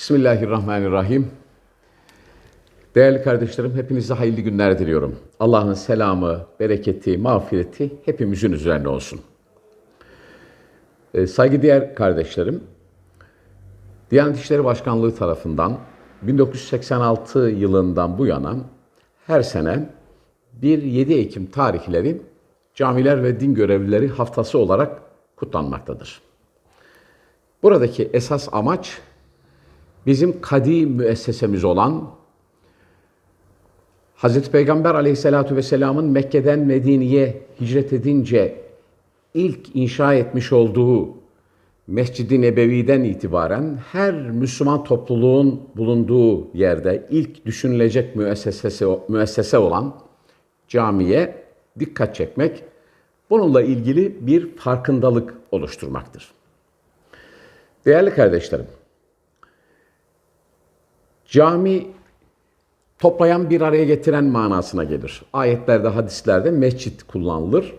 Bismillahirrahmanirrahim. Değerli kardeşlerim, hepinize hayırlı günler diliyorum. Allah'ın selamı, bereketi, mağfireti hepimizin üzerine olsun. Ee, saygıdeğer kardeşlerim, Diyanet İşleri Başkanlığı tarafından 1986 yılından bu yana her sene 1-7 Ekim tarihleri camiler ve din görevlileri haftası olarak kutlanmaktadır. Buradaki esas amaç bizim kadim müessesemiz olan Hazreti Peygamber aleyhissalatu vesselamın Mekke'den Medine'ye hicret edince ilk inşa etmiş olduğu Mescid-i Nebevi'den itibaren her Müslüman topluluğun bulunduğu yerde ilk düşünülecek müessesesi, müessese olan camiye dikkat çekmek, bununla ilgili bir farkındalık oluşturmaktır. Değerli kardeşlerim, Cami toplayan bir araya getiren manasına gelir. Ayetlerde, hadislerde mescit kullanılır.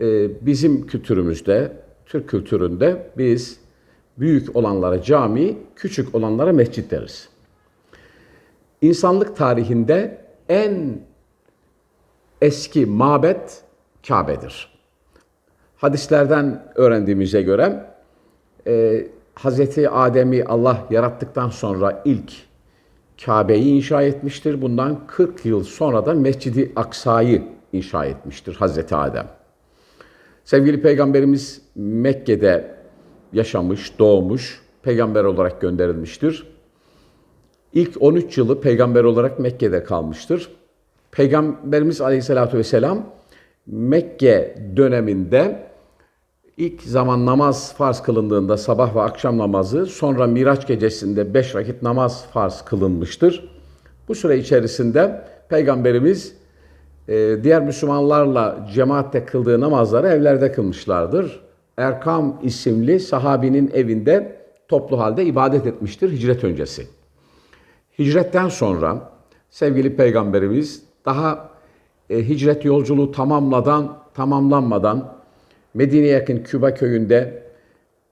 Ee, bizim kültürümüzde, Türk kültüründe biz büyük olanlara cami, küçük olanlara mescit deriz. İnsanlık tarihinde en eski mabet Kabe'dir. Hadislerden öğrendiğimize göre e, Hazreti Adem'i Allah yarattıktan sonra ilk Kabe'yi inşa etmiştir. Bundan 40 yıl sonra da Mescidi Aksa'yı inşa etmiştir Hazreti Adem. Sevgili Peygamberimiz Mekke'de yaşamış, doğmuş, peygamber olarak gönderilmiştir. İlk 13 yılı peygamber olarak Mekke'de kalmıştır. Peygamberimiz Aleyhisselatü Vesselam Mekke döneminde ilk zaman namaz farz kılındığında sabah ve akşam namazı, sonra Miraç gecesinde beş vakit namaz farz kılınmıştır. Bu süre içerisinde Peygamberimiz e, diğer Müslümanlarla cemaatte kıldığı namazları evlerde kılmışlardır. Erkam isimli sahabinin evinde toplu halde ibadet etmiştir hicret öncesi. Hicretten sonra sevgili Peygamberimiz daha e, hicret yolculuğu tamamladan tamamlanmadan Medine'ye yakın Küba köyünde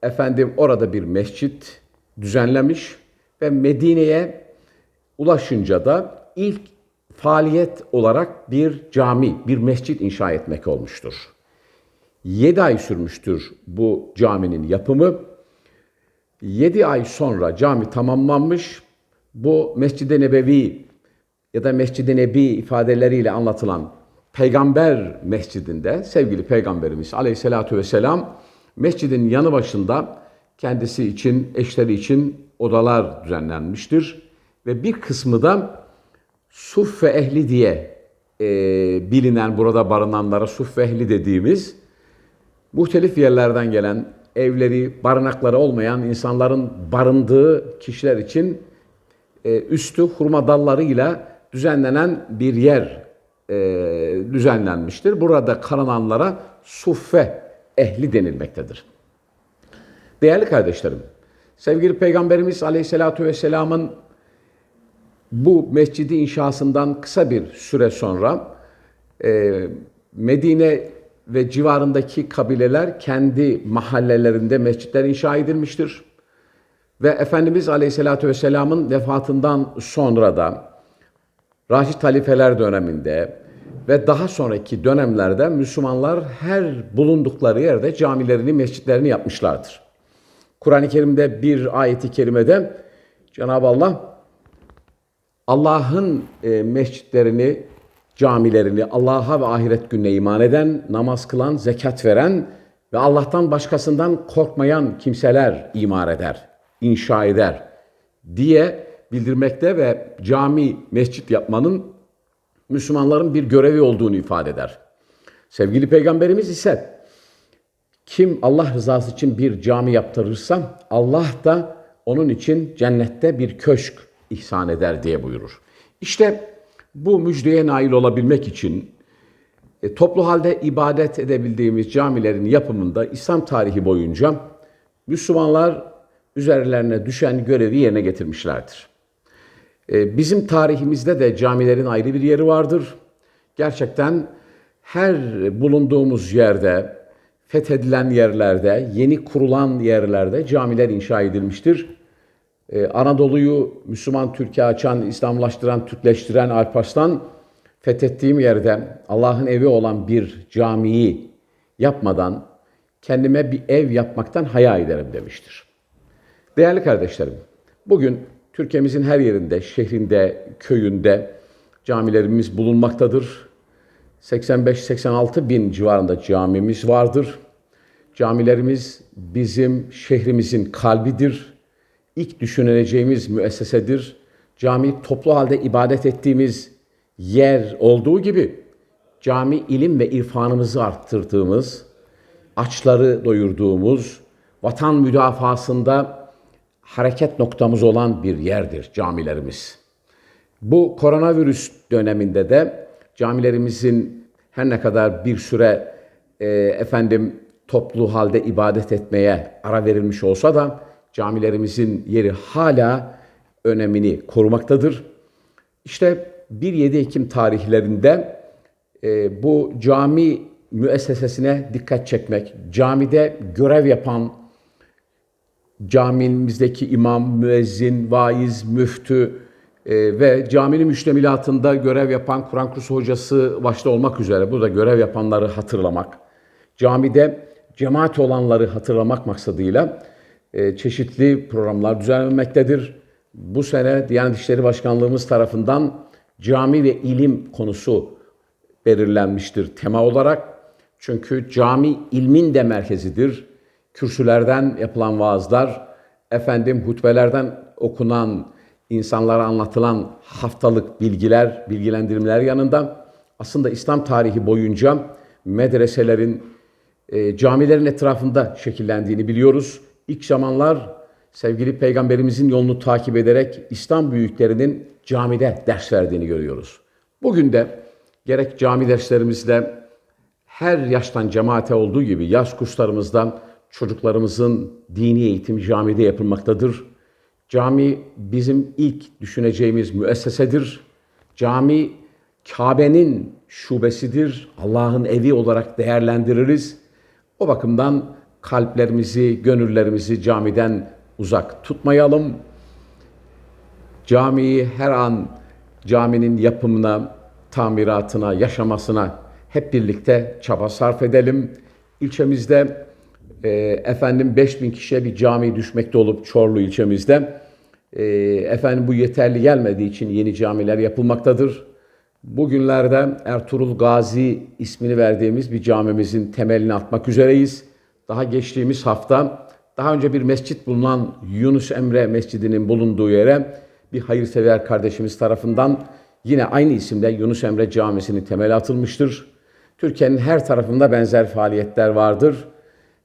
efendim orada bir mescit düzenlemiş ve Medine'ye ulaşınca da ilk faaliyet olarak bir cami, bir mescit inşa etmek olmuştur. 7 ay sürmüştür bu caminin yapımı. 7 ay sonra cami tamamlanmış. Bu Mescid-i Nebevi ya da Mescid-i Nebi ifadeleriyle anlatılan Peygamber mescidinde sevgili Peygamberimiz aleyhissalatü vesselam mescidin yanı başında kendisi için, eşleri için odalar düzenlenmiştir. Ve bir kısmı da Suffe ehli diye e, bilinen burada barınanlara Suffe ehli dediğimiz muhtelif yerlerden gelen evleri, barınakları olmayan insanların barındığı kişiler için e, üstü hurma dallarıyla düzenlenen bir yer e, düzenlenmiştir. Burada kalınanlara suffe ehli denilmektedir. Değerli kardeşlerim, sevgili Peygamberimiz Aleyhisselatü Vesselam'ın bu mescidi inşasından kısa bir süre sonra e, Medine ve civarındaki kabileler kendi mahallelerinde mescitler inşa edilmiştir. Ve Efendimiz Aleyhisselatü Vesselam'ın vefatından sonra da Raşid halifeler döneminde ve daha sonraki dönemlerde Müslümanlar her bulundukları yerde camilerini, mescitlerini yapmışlardır. Kur'an-ı Kerim'de bir ayeti kerimede Cenab-ı Allah Allah'ın e, mescitlerini, camilerini, Allah'a ve ahiret gününe iman eden, namaz kılan, zekat veren ve Allah'tan başkasından korkmayan kimseler imar eder, inşa eder diye bildirmekte ve cami, mescit yapmanın Müslümanların bir görevi olduğunu ifade eder. Sevgili Peygamberimiz ise kim Allah rızası için bir cami yaptırırsa Allah da onun için cennette bir köşk ihsan eder diye buyurur. İşte bu müjdeye nail olabilmek için e, toplu halde ibadet edebildiğimiz camilerin yapımında İslam tarihi boyunca Müslümanlar üzerlerine düşen görevi yerine getirmişlerdir. E, bizim tarihimizde de camilerin ayrı bir yeri vardır. Gerçekten her bulunduğumuz yerde, fethedilen yerlerde, yeni kurulan yerlerde camiler inşa edilmiştir. Ee, Anadolu'yu Müslüman Türkiye açan, İslamlaştıran, Türkleştiren Alparslan fethettiğim yerde Allah'ın evi olan bir camiyi yapmadan kendime bir ev yapmaktan haya ederim demiştir. Değerli kardeşlerim, bugün Türkiye'mizin her yerinde, şehrinde, köyünde camilerimiz bulunmaktadır. 85-86 bin civarında camimiz vardır. Camilerimiz bizim şehrimizin kalbidir. İlk düşünüleceğimiz müessesedir. Cami toplu halde ibadet ettiğimiz yer olduğu gibi cami ilim ve irfanımızı arttırdığımız, açları doyurduğumuz, vatan müdafasında hareket noktamız olan bir yerdir camilerimiz. Bu koronavirüs döneminde de camilerimizin her ne kadar bir süre e, efendim toplu halde ibadet etmeye ara verilmiş olsa da camilerimizin yeri hala önemini korumaktadır. İşte 1-7 Ekim tarihlerinde e, bu cami müessesesine dikkat çekmek, camide görev yapan camimizdeki imam, müezzin, vaiz, müftü e, ve caminin müştemilatında görev yapan Kur'an kursu hocası başta olmak üzere burada görev yapanları hatırlamak, camide cemaat olanları hatırlamak maksadıyla e, çeşitli programlar düzenlenmektedir. Bu sene Diyanet İşleri Başkanlığımız tarafından cami ve ilim konusu belirlenmiştir tema olarak. Çünkü cami ilmin de merkezidir. Kürsülerden yapılan vaazlar, efendim hutbelerden okunan, insanlara anlatılan haftalık bilgiler, bilgilendirmeler yanında aslında İslam tarihi boyunca medreselerin, e, camilerin etrafında şekillendiğini biliyoruz. İlk zamanlar sevgili peygamberimizin yolunu takip ederek İslam büyüklerinin camide ders verdiğini görüyoruz. Bugün de gerek cami derslerimizde her yaştan cemaate olduğu gibi yaş kurslarımızdan çocuklarımızın dini eğitimi camide yapılmaktadır. Cami bizim ilk düşüneceğimiz müessesedir. Cami Kabe'nin şubesidir. Allah'ın evi olarak değerlendiririz. O bakımdan kalplerimizi, gönüllerimizi camiden uzak tutmayalım. Camiyi her an caminin yapımına, tamiratına, yaşamasına hep birlikte çaba sarf edelim. İlçemizde e, efendim 5000 kişiye bir cami düşmekte olup Çorlu ilçemizde. E, efendim bu yeterli gelmediği için yeni camiler yapılmaktadır. Bugünlerde Ertuğrul Gazi ismini verdiğimiz bir camimizin temelini atmak üzereyiz. Daha geçtiğimiz hafta daha önce bir mescit bulunan Yunus Emre Mescidi'nin bulunduğu yere bir hayırsever kardeşimiz tarafından yine aynı isimde Yunus Emre Camisi'nin temeli atılmıştır. Türkiye'nin her tarafında benzer faaliyetler vardır.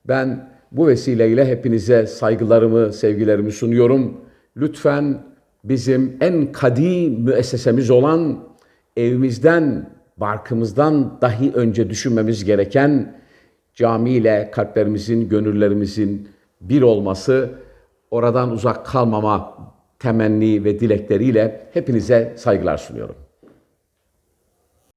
Ben bu vesileyle hepinize saygılarımı, sevgilerimi sunuyorum. Lütfen bizim en kadim müessesemiz olan evimizden, barkımızdan dahi önce düşünmemiz gereken camiyle kalplerimizin, gönüllerimizin bir olması, oradan uzak kalmama temenni ve dilekleriyle hepinize saygılar sunuyorum.